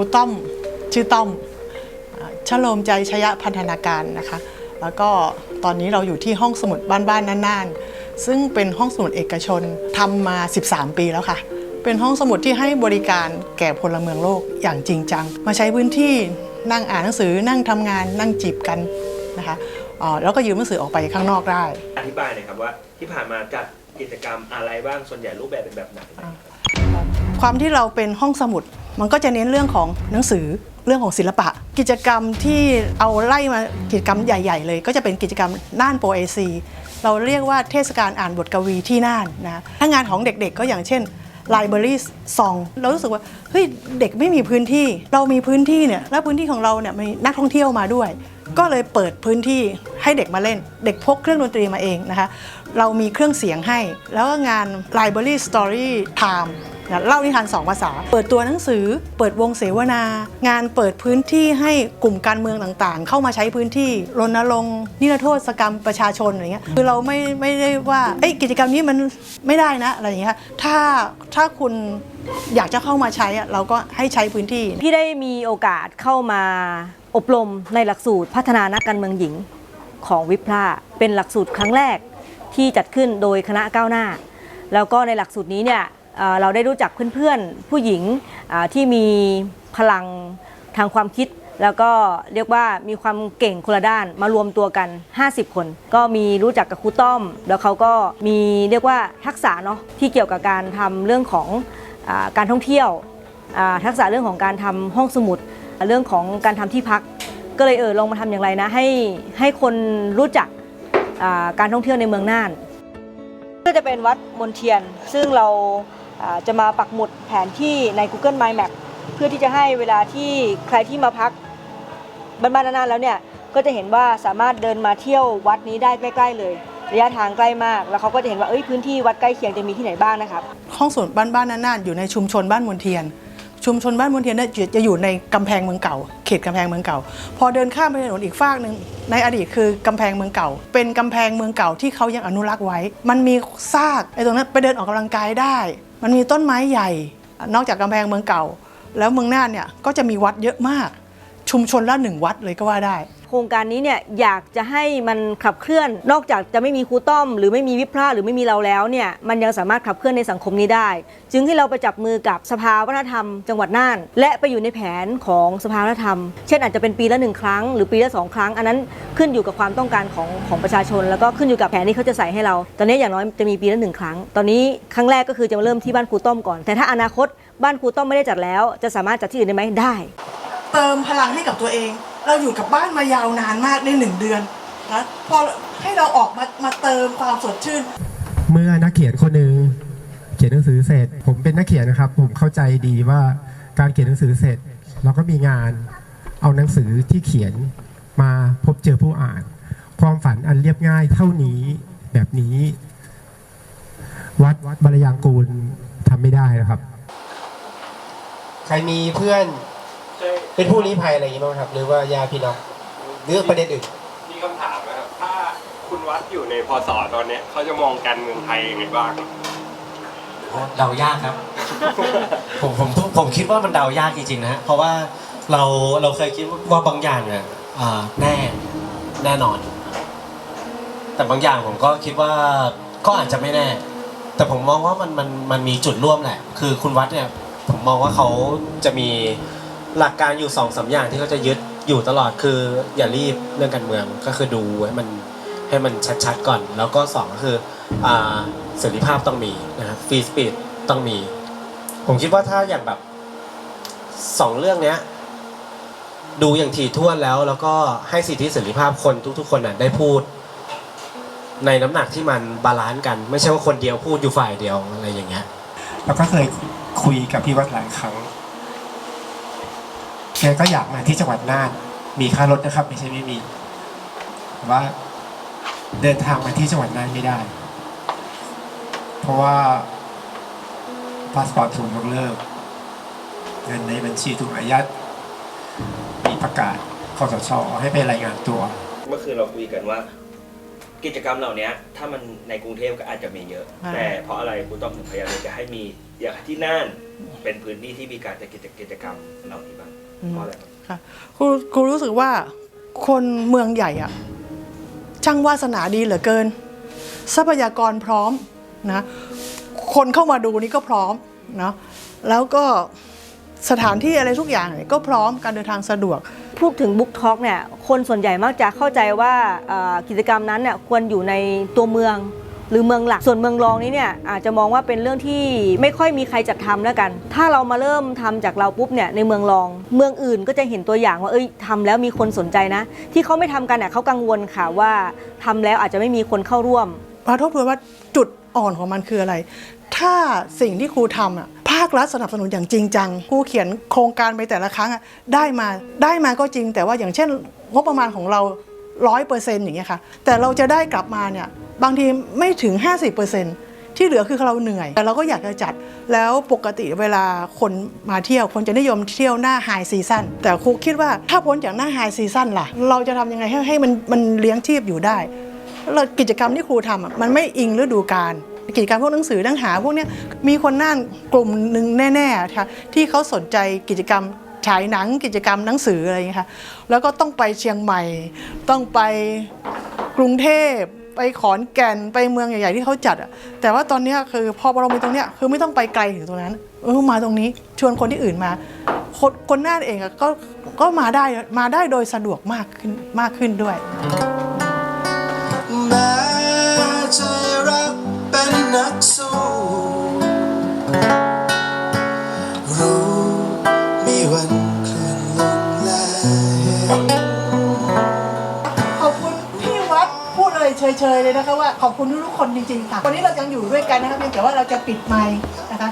ครูต้อมชื่อต้อมอ่าชโลมใจชยพันธนาการนะคะ แล้วก็ตอนนี้เราอยู่ที่ห้องสมุดบ้านบ้านๆน่านๆ ซึ่งเป็นห้องสมุดเอกชนทำมา 13 ปีแล้วค่ะ เป็นห้องสมุดที่ให้บริการแก่พลเมืองโลกอย่างจริงจัง มาใช้พื้นที่นั่งอ่านหนังสือนั่งทำงานนั่งจีบกันนะคะอ่าแล้วก็ยืมหนังสือออกไปข้างนอกได้ อธิบายหน่อยครับว่าที่ผ่านมาจัดกิจกรรมอะไรบ้างส่วนใหญ่รูปแบบเป็นแบบไหนความที่เราเป็นห้องสมุด มันก็จะเน้นเรื่องของหนังสือเรื่องของศิลปะ กิจกรรมที่เอาไล่มากิจกรรมใหญ่ ๆ เลย ก็จะเป็นกิจกรรมน่านโปรเอซีเราเรียกว่าเทศกาลอ่านบทกวีที่น่านนะถ้างานของเด็กๆ ก็อย่างเช่น Library Song เรารู้สึกว่าเฮ้ยเด็กไม่มีพื้นที่ เรามีพื้นที่เนี่ยแล้วพื้นที่ของเราเนี่ยมีนักท่องเที่ยวมาด้วย ก็เลยเปิดพื้นที่ให้เด็กมาเล่น เด็กพกเครื่องดนตรีมาเองนะคะ เรามีเครื่องเสียงให้ แล้วก็งาน Library Story Time เล่านิทานสองภาษา เปิดตัวหนังสือ เปิดวงเสวนางานเปิดพื้นที่ให้กลุ่มการเมืองต่างๆ เข้ามาใช้พื้นที่รณรงค์นิรโทษกรรมประชาชนอะไรเงี้ยคือเราไม่ไม่ได้ว่าเอ้ยกิจกรรมนี้มันไม่ได้นะอะไรอย่างเงี้ยถ้าถ้าคุณอยากจะเข้ามาใช้เราก็ให้ใช้พื้นที่ พี่ได้มีโอกาสเข้ามาอบรมในหลักสูตรพัฒนานักการเมืองหญิงของวิพลาเป็นหลักสูตรครั้งแรกที่จัดขึ้นโดยคณะก้าวหน้า แล้วก็ในหลักสูตรนี้เนี่ย เราได้รู้จักเพื่อนๆ ผู้หญิงที่มีพลังทางความคิด แล้วก็เรียกว่ามีความเก่งคนละด้านมารวมตัวกัน 50 คน ก็มีรู้จักกับครูต้อม แล้วเขาก็มีเรียกว่าทักษะเนาะที่เกี่ยวกับการทำเรื่องของอการท่องเที่ยว ทักษะเรื่องของการทำห้องสมุด เรื่องของการทำที่พัก ก็เลยเออลองมาทำอย่างไรนะให้ให้คนรู้จักการท่องเที่ยวในเมืองน่าน ก็จะเป็นวัดมนเทียนซึ่งเรา จะมาปักหมุดแผนที่ใน Google My Map เพื่อที่จะให้เวลาที่ใครที่มาพักบ้านๆนานๆแล้วเนี่ย ก็จะเห็นว่าสามารถเดินมาเที่ยววัดนี้ได้ใกล้ๆเลย ระยะทางใกล้มาก แล้วเขาก็จะเห็นว่าเอ้ยพื้นที่วัดใกล้เคียงจะมีที่ไหนบ้างนะครับ ห้องสมุดบ้านบ้านๆน่านๆอยู่ในชุมชนบ้านมนเทียน ชุมชนบ้านมนเทียนเนี่ยจะจะอยู่ในกำแพงเมืองเก่า เขตกำแพงเมืองเก่า พอเดินข้ามไปถนนอีกฟากหนึ่งในอดีตคือกำแพงเมืองเก่า เป็นกำแพงเมืองเก่าที่เขายังอนุรักษ์ไว้ มันมีซากไอ้ตรงนั้นไปเดินออกกำลังกายได้ มันมีต้นไม้ใหญ่ นอกจากกำแพงเมืองเก่า แล้วเมืองน่านเนี่ยก็จะมีวัดเยอะมาก ชุมชนละหนึ่งวัดเลยก็ว่าได้ โครงการนี้เนี่ยอยากจะให้มันขับเคลื่อน นอกจากจะไม่มีครูต้อม หรือไม่มีวิพลาหรือไม่มีเราแล้วเนี่ยมันยังสามารถขับเคลื่อนในสังคมนี้ได้ จึงให้เราไปจับมือกับสภาวัฒนธรรม จังหวัดน่าน และไปอยู่ในแผนของสภาวัฒนธรรม เช่นอาจจะเป็นปีละหนึ่งครั้ง หรือปีละสองครั้ง อันนั้นขึ้นอยู่กับความต้องการของของประชาชน แล้วก็ขึ้นอยู่กับแผนที่เขาจะใส่ให้เรา ตอนนี้อย่างน้อยจะมีปีละหนึ่งครั้ง ตอนนี้ครั้งแรกก็คือจะมาเริ่มที่บ้านครูต้อมก่อน แต่ถ้าอนาคตบ้านครูต้อมไม่ได้จัดแล้ว จะสามารถจัดที่อื่นได้ไหมได้ เติมพลังให้กับตัวเอง เราอยู่กับบ้านมายาวนานมากในหนึ่งเดือนนะพอให้เราออกมามาเติมความสดชื่น เมื่อนักเขียนคนหนึ่งเขียนหนังสือเสร็จ ผมเป็นนักเขียนนะครับ ผมเข้าใจดีว่าการเขียนหนังสือเสร็จ เราก็มีงานเอาหนังสือที่เขียนมาพบเจอผู้อ่าน ความฝันอันเรียบง่ายเท่านี้แบบนี้ วัดบรยางกูลทำไม่ได้นะครับ ใครมีเพื่อน เป็นผู้ลี้ภัยอะไรอย่างนี้บ้างครับ หรือว่าญาติพี่น้องหรือประเด็นอื่น มีคำถามนะครับ ถ้าคุณวัดอยู่ในพศตอนเนี้ยเขาจะมองการเมืองไทยยังไงบ้าง เดายากครับ ผมผมผมคิดว่ามันเดายากจริงๆนะฮะเพราะว่าเราเราเคยคิดว่าบางอย่างเนี่ยอ่าแน่แน่นอน แต่บางอย่างผมก็คิดว่าก็อาจจะไม่แน่ แต่ผมมองว่ามันมันมันมีจุดร่วมแหละ คือคุณวัดเนี่ย ผมมองว่าเขาจะมี หลักการอยู่สองสามอย่างที่เขาจะยึดอยู่ตลอดคือ อย่ารีบเรื่องการเมืองก็คือดูให้มันให้มันชัดๆก่อน แล้วก็สองก็คืออ่าเสรีภาพต้องมีนะครับฟรีสปีดต้องมี ผมคิดว่าถ้าอย่างแบบสองเรื่องเนี้ยดูอย่างถี่ถ้วนแล้วแล้วก็ให้สิทธิเสรีภาพคนทุก ๆ คนน่ะได้พูด ในน้ำหนักที่มันบาลานซ์กัน ไม่ใช่ว่าคนเดียวพูดอยู่ฝ่ายเดียวอะไรอย่างเงี้ยเราก็เคยคุยกับพี่วัดหลายครั้ง แกก็อยากมาที่จังหวัดน่าน มีค่ารถนะครับ ไม่ใช่ไม่มีแต่ว่าเดินทางมาที่จังหวัดน่านไม่ได้ เพราะว่าพาสปอร์ตถูกยกเลิกเงินในบัญชีถูกอายัดมีประกาศคอสชให้ไปรายงานตัว เมื่อคืนเราคุยกันว่า กิจกรรมเหล่านี้ถ้ามันในกรุงเทพก็อาจจะมีเยอะอ่าแต่เพราะอะไรครูต้องถึงพยายามจะให้มี อย่างที่น่านเป็นพื้นที่ที่มีการจัดกิจกิจกรรมเหล่านี้บ้าง เพราะอะไรครับค่ะครูครูรู้สึกว่าคนเมืองใหญ่อะช่างวาสนาดีเหลือเกิน ทรัพยากรพร้อมนะคนเข้ามาดูนี่ก็พร้อมนะแล้วก็สถานที่อะไรทุกอย่างเนี่ยก็พร้อมการเดินทางสะดวก พูดถึงบุ๊กท็อกเนี่ยคนส่วนใหญ่มักจะเข้าใจว่าเอ่อกิจกรรมนั้นเนี่ยควรอยู่ในตัวเมือง หรือเมืองหลัก ส่วนเมืองรองนี้เนี่ยอาจจะมองว่าเป็นเรื่องที่ไม่ค่อยมีใครจัดทำแล้วกัน ถ้าเรามาเริ่มทำจากเราปุ๊บเนี่ยในเมืองรอง เมืองอื่นก็จะเห็นตัวอย่างว่าเอ้ยทำแล้วมีคนสนใจนะ ที่เขาไม่ทำกันเนี่ยเขากังวลค่ะว่าทำแล้วอาจจะไม่มีคนเข้าร่วมมาทบทวนว่าจุดอ่อนของมันคืออะไร ถ้าสิ่งที่ครูทำอะภาครัฐสนับสนุนอย่างจริงจังครูเขียนโครงการไปแต่ละครั้งอะได้มาได้มาก็จริง แต่ว่าอย่างเช่น งบประมาณของเราร้อยเปอร์เซ็นต์อย่างเงี้ยค่ะแต่เราจะได้กลับมาเนี่ย บางทีไม่ถึง 50เปอร์เซ็นต์ที่เหลือคือเราเหนื่อย แต่เราก็อยากจะจัดแล้วปกติเวลาคนมาเที่ยว คนจะนิยมเที่ยวหน้าไฮซีซั่นแต่ครูคิดว่าถ้าพ้นจากหน้าไฮซีซั่นล่ะ เราจะทำยังไงให้ให้มันมันเลี้ยงชีพอยู่ได้แล้วกิจกรรมที่ครูทำมันไม่อิงฤดูกาลกิจกรรมพวกหนังสือหนังหาพวกนี้มีคนน่านกลุ่มหนึ่งแน่ๆค่ะที่เขาสนใจกิจกรรมฉายหนังกิจกรรมหนังสืออะไรอย่างเงี้ค่ะแล้วก็ต้องไปเชียงใหม่ ต้องไปกรุงเทพ ไปขอนแก่นไปเมืองใหญ่ ๆ ที่เขาจัดอะแต่ว่าตอนเนี้ยคือพอเรามีตรงเนี้ยคือไม่ต้องไปไกลถึงตรงนั้น เออมาตรงนี้ชวนคนที่อื่นมาคนคนน่านเองอะก็ก็มาได้มาได้โดยสะดวกมากขึ้นมากขึ้นด้วย เชยเฉยๆเลยนะคะว่าขอบคุณทุกๆคนจริงๆค่ะวันนี้เรายังอยู่ด้วยกันนะคะเพียงแต่ว่าเราจะปิดไมค์นะคะ